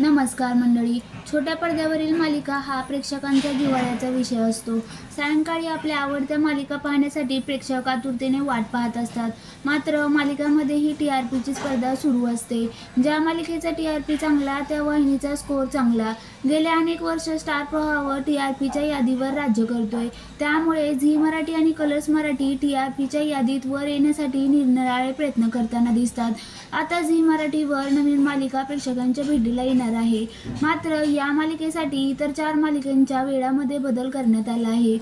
नमस्कार मंडळी. छोट्या पडद्यावरील मालिका हा प्रेक्षकांचा जिव्हाळ्याचा विषय असतो. सायंकाळी आपल्या आवडत्या मालिका पाहण्यासाठी प्रेक्षक आतुरतेने वाट पाहत असतात. मात्र मालिकांमध्येही टी आर पीची स्पर्धा सुरू असते. ज्या मालिकेचा टी आर पी चांगला त्या वाहिनीचा स्कोर चांगला. गेल्या अनेक वर्ष स्टार प्रवाह टी आर पीच्या यादीवर राज्य करतोय. त्यामुळे झी मराठी आणि कलर्स मराठी टी आर पीच्या यादीत वर येण्यासाठी निरनिराळे प्रयत्न करताना दिसतात. आता झी मराठीवर नवीन मालिका प्रेक्षकांच्या भेटीला येणार आहे. मात्र या मालिकेसाठी इतर चार मालिकांच्या वेळामध्ये बदल करण्यात आला आहे.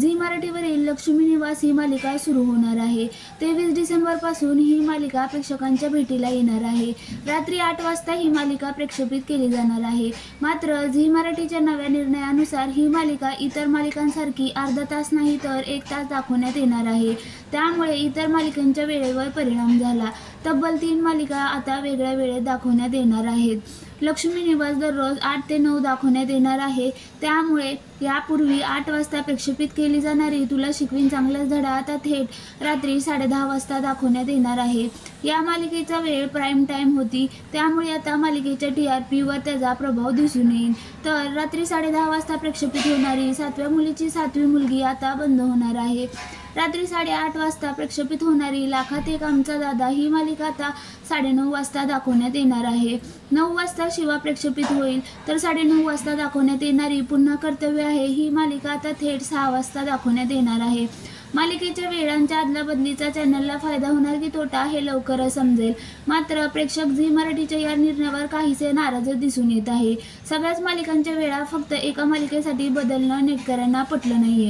झी मराठीवरील लक्ष्मी निवास ही मालिका सुरू होणार आहे. तेवीस डिसेंबरपासून ही मालिका प्रेक्षकांच्या भेटीला येणार आहे. रात्री आठ वाजता ही मालिका प्रक्षेपित केली जाणार आहे. मात्र झी मराठीच्या नव्या निर्णयानुसार ही मालिका इतर मालिकांसारखी अर्धा तास नाही तर एक तास दाखवण्यात येणार आहे. त्यामुळे इतर मालिकांच्या वेळेवर परिणाम झाला. तब्बल तीन मालिका आता वेगळ्या वेळेत दाखवण्यात येणार आहेत. लक्ष्मी निवास दररोज आठ ते नऊ दाखवण्यात येणार आहे. त्यामुळे यापूर्वी आठ वाजता प्रक्षेपित केली जाणारी तुला शिकवीन चांगलाच धडा आता थेट रात्री साडेदहा वाजता दाखवण्यात येणार आहे. या मालिकेचा वेळ प्राईम टाईम होती. त्यामुळे आता मालिकेच्या टी आर पीवर त्याचा प्रभाव दिसून येईल. तर रात्री साडेदहा वाजता प्रक्षेपित होणारी सातव्या मुलीची सातवी मुलगी आता बंद होणार आहे. रात्री साडेआठ वाजता प्रक्षेपित होणारी लाखात एक आमचा दादा ही मालिका आता साडेनऊ वाजता दाखवण्यात येणार आहे. नऊ वाजता शिवा प्रक्षेपित होईल तर साडेनऊ वाजता दाखवण्यात येणारी पुन्हा कर्तव्य आहे ही मालिका आता थेट सहा वाजता दाखवण्यात येणार आहे. मालिकेच्या वेळांच्या अदलाबदलीचा चॅनलला फायदा होणार की तोटा हे लवकरच समजेल. मात्र प्रेक्षक झी मराठीच्या या निर्णयावर काहीसे नाराजच दिसून येत आहे. सगळ्याच मालिकांच्या वेळा फक्त एका मालिकेसाठी बदलणं नेटकऱ्यांना पटलं नाहीये.